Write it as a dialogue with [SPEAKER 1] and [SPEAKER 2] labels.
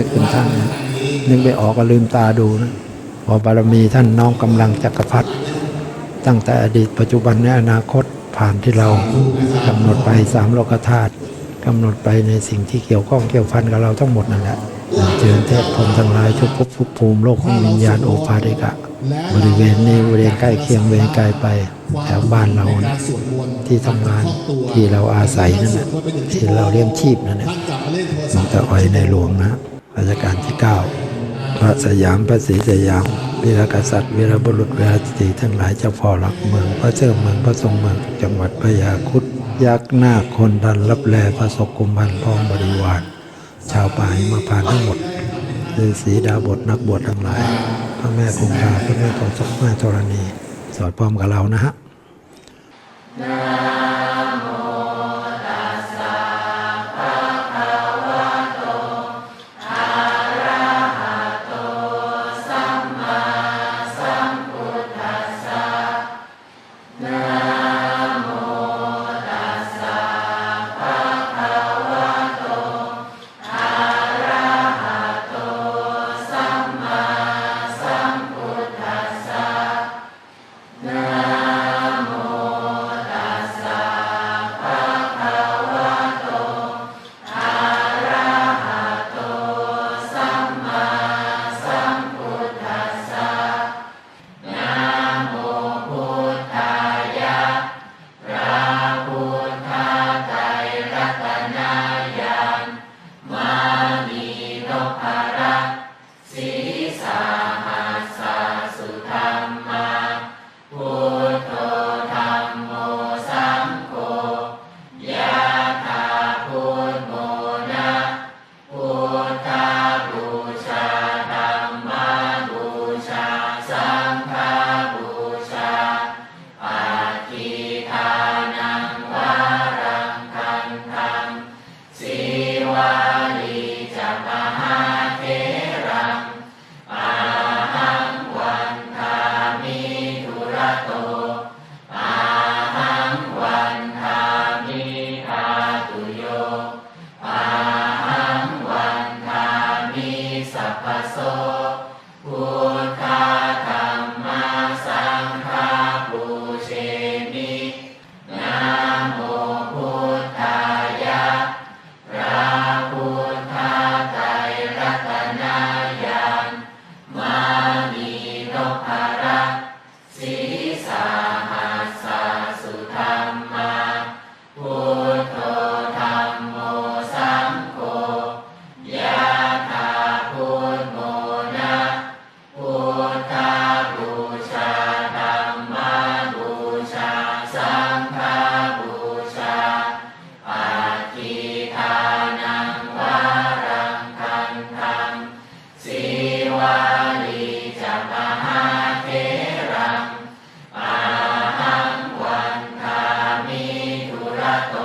[SPEAKER 1] นึกถึงท่านนะนึกไม่ออกก็ลืมตาดูนะพอบารมีท่านน้อมกำลังจักรพรรดิตั้งแต่อดีตปัจจุบันในอนาคตผ่านที่เรากำหนดไปสามโลกธาตุกำหนดไปในสิ่งที่เกี่ยวข้องเกี่ยวพันกับเราทั้งหมดนั่นแหละเชิญเทพพรมทั้งหลายทุกภพทุกภูมิโลกของวิญญาณโอภาริกะ บริเวณนี้บริเวณใกล้เคียงเวรไกลไปแถวบ้านเราที่ทำงานที่เราอาศัยนั่นนะที่เราเลี้ยงชีพนั่นนะมันจะอ่อยในหลวงนะ รัชกาลที่เก้าพระสยามพระศรีสยามวีรกษัตริย์วีรบุรุษวีรสตรีทั้งหลายเจ้าพ่อหลักเมือง พระเจ้าเมืองพระทรงเมือง จังหวัดพญาคุดยักษ์หน้าคนดันรับแลพระศกุมพันพ้องบริวาร ชาวป่าหิมาพานทั้งหมดฤาษีดาบทนักบวชทั้งหลาย พระแม่คงคาพระแม่โพธิ์ศแม่ธรณี สอดพร้อมกับเรานะฮะ
[SPEAKER 2] Christ. そう rato.